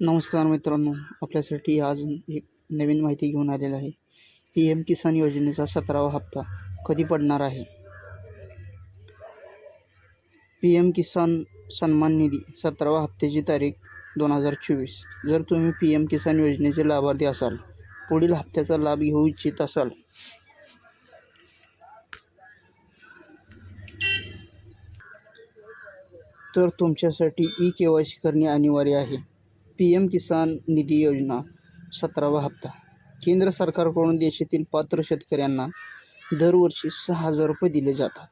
नमस्कार मित्रांनो आपल्यासाठी आज एक नवीन माहिती घेऊन आलेला आहे. पी एम किसान योजनेचा सतरावा हप्ता कधी पडणार आहे? पी एम किसान सन्मान निधी सतरावा हप्त्याची तारीख दोन हजार चोवीस. जर तुम्ही पी एम किसान योजनेचे लाभार्थी असाल पुढील हप्त्याचा लाभ घेऊ इच्छित असाल तर तुमच्यासाठी ई के वाय सी करणे अनिवार्य आहे. पी एम किसान निधी योजना सतरावा हप्ता. केंद्र सरकारकडून देशातील पात्र शेतकऱ्यांना दरवर्षी सहा हजार रुपये दिले जातात.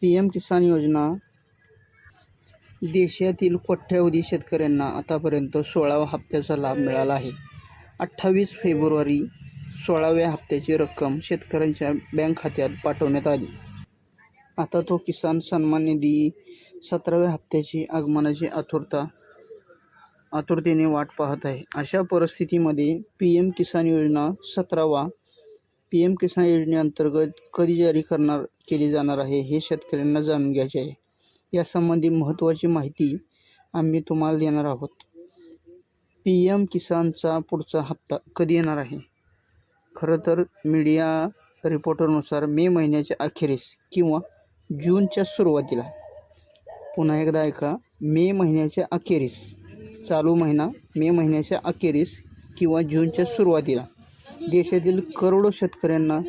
पी एम किसान योजना देशातील कोट्यावधी शेतकऱ्यांना आतापर्यंत सोळावा हप्त्याचा लाभ मिळाला आहे. अठ्ठावीस फेब्रुवारी सोळाव्या हप्त्याची रक्कम शेतकऱ्यांच्या बँक खात्यात पाठवण्यात आली. आता तो किसान सन्मान निधी सतराव्या हप्त्याची आगमनाची आतुरता आतुरतेने वाट पाहत आहे. अशा परिस्थितीमध्ये पी एम किसान योजना सतरावा पी एम किसान योजनेअंतर्गत कधी जारी करणार केली जाणार आहे हे शेतकऱ्यांना जाणून घ्यायचे आहे. यासंबंधी महत्त्वाची माहिती आम्ही तुम्हाला देणार आहोत. पी एम किसानचा पुढचा हप्ता कधी येणार आहे? खरं तर मीडिया रिपोर्टरनुसार मे महिन्याच्या अखेरीस किंवा जूनच्या सुरुवातीला. पुन्हा एकदा ऐका मे महिन्याच्या अखेरीस. चालू महिना मे महिन्याच्या अखेरीस किंवा जूनच्या सुरुवातीला देशातील करोडो शेतकऱ्यांना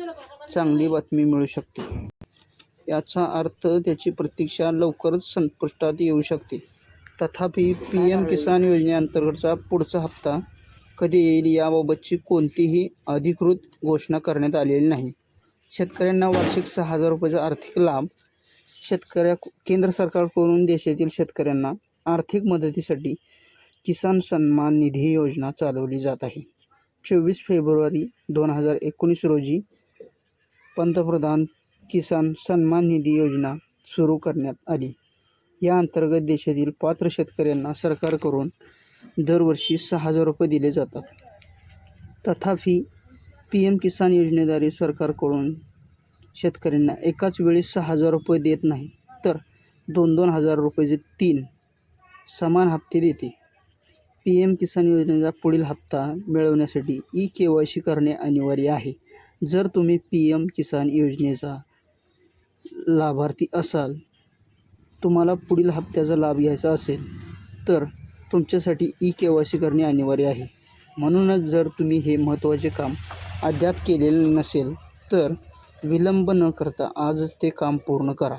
चांगली बातमी मिळू शकते. याचा अर्थ त्याची प्रतीक्षा लवकरच संपुष्टात येऊ शकते. तथापि पी एम किसान योजनेअंतर्गतचा पुढचा हप्ता कधी येईल याबाबतची कोणतीही अधिकृत घोषणा करण्यात आलेली नाही. शेतकऱ्यांना वार्षिक सहा हजार रुपयाचा आर्थिक लाभ शेतकऱ्या केंद्र सरकारकडून देशातील शेतकऱ्यांना आर्थिक मदतीसाठी किसान सन्मान निधी योजना चालवली जात आहे. चोवीस फेब्रुवारी दोन हजार एकोणीस रोजी पंतप्रधान किसान सन्मान निधी योजना सुरू करण्यात आली. या अंतर्गत देशातील पात्र शेतकऱ्यांना सरकारकडून दरवर्षी सहा हजार रुपये दिले जातात. तथापि पी एम किसान योजनेद्वारे सरकारकडून शेतकऱ्यांना एकाच वेळी सहा हजार रुपये देत नाही तर दोन दोन हजार रुपयेचे तीन समान हप्ते देते. पी एम किसान योजनेचा पुढील हप्ता मिळवण्यासाठी ई के वाय सी करणे अनिवार्य आहे. जर तुम्ही पी एम किसान योजनेचा लाभार्थी असाल तुम्हाला पुढील हप्त्याचा लाभ घ्यायचा असेल तर तुमच्यासाठी ई के वाय सी करणे अनिवार्य आहे. म्हणूनच जर तुम्ही हे महत्त्वाचे काम अद्याप केलेले नसेल तर विलंब न करता आजच ते काम पूर्ण करा.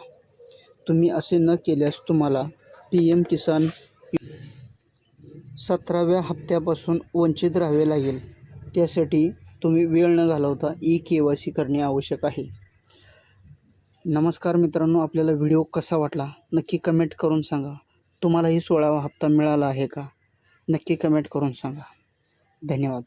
तुम्ही असे न केल्यास तुम्हाला पी एम किसान सतराव्या हप्त्यापासून वंचित राहावे लागेल. त्यासाठी तुम्ही वेळ न घालवता ई के वाय सी करणे आवश्यक आहे. नमस्कार मित्रांनो आपल्याला व्हिडिओ कसा वाटला? नक्की कमेंट करून सांगा. तुम्हालाही सोळावा हप्ता मिळाला आहे का? नक्की कमेंट करून सांगा. धन्यवाद.